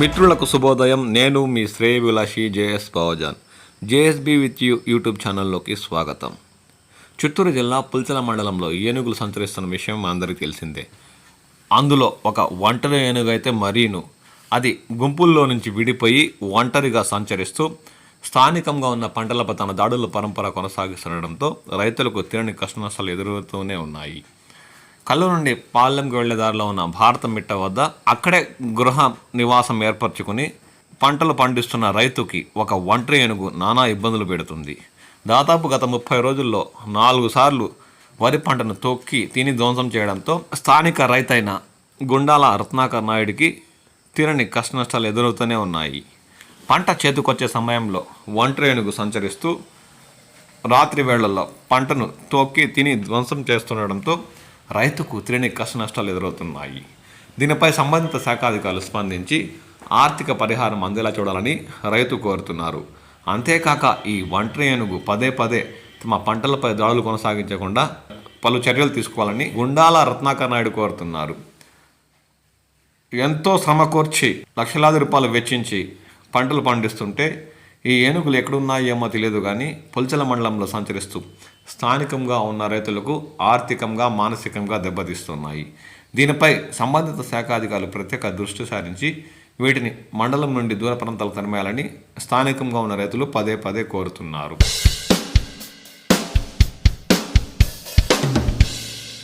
మిత్రులకు శుభోదయం. నేను మీ శ్రేయభిలాషి J S Bavajan. J S B with you YouTube ఛానల్లోకి స్వాగతం. చిత్తూరు జిల్లా పుల్చల మండలంలో ఏనుగులు సంచరిస్తున్న విషయం అందరికీ తెలిసిందే. అందులో ఒక ఒంటరి ఏనుగు అయితే మరీను. అది గుంపుల్లో నుంచి విడిపోయి ఒంటరిగా సంచరిస్తూ స్థానికంగా ఉన్న పంటలపై తన దాడుల పరంపర కొనసాగిస్తుండడంతో రైతులకు తీరని కష్టనష్టాలు ఎదురవుతూనే ఉన్నాయి. కళ్ళు నుండి పాలెంకి వెళ్ళే దారిలో ఉన్న భారత మిట్ట వద్ద అక్కడే గృహ నివాసం ఏర్పరచుకుని పంటలు పండిస్తున్న రైతుకి ఒక ఒంటరి ఏనుగు నానా ఇబ్బందులు పెడుతుంది. దాదాపు గత ముప్పై రోజుల్లో నాలుగు సార్లు వరి పంటను తొక్కి తిని ధ్వంసం చేయడంతో స్థానిక రైతైన గుండాల రత్నాకర్ నాయుడికి తీరని కష్టనష్టాలు ఎదురవుతూనే ఉన్నాయి. పంట చేతికొచ్చే సమయంలో ఒంటరి ఏనుగు సంచరిస్తూ రాత్రి వేళల్లో పంటను తొక్కి తిని ధ్వంసం చేస్తుండడంతో రైతుకు తిరిగి కష్ట నష్టాలు ఎదురవుతున్నాయి. దీనిపై సంబంధిత శాఖాధికారులు స్పందించి ఆర్థిక పరిహారం అందేలా చూడాలని రైతు కోరుతున్నారు. అంతేకాక ఈ ఒంటరి ఏనుగు పదే పదే తమ పంటలపై దాడులు కొనసాగించకుండా పలు చర్యలు తీసుకోవాలని గుండాల రత్నాకర్ నాయుడు కోరుతున్నారు. ఎంతో సమకూర్చి లక్షలాది రూపాయలు వెచ్చించి పంటలు పండిస్తుంటే ఈ ఏనుగులు ఎక్కడున్నాయేమో తెలియదు కానీ పుల్చల మండలంలో సంచరిస్తూ స్థానికంగా ఉన్న రైతులకు ఆర్థికంగా మానసికంగా దెబ్బతీస్తున్నాయి. దీనిపై సంబంధిత శాఖాధికారులు ప్రత్యేక దృష్టి సారించి వీటిని మండలం నుండి దూర ప్రాంతాలకు తరిమేయాలని స్థానికంగా ఉన్న రైతులు పదే పదే కోరుతున్నారు.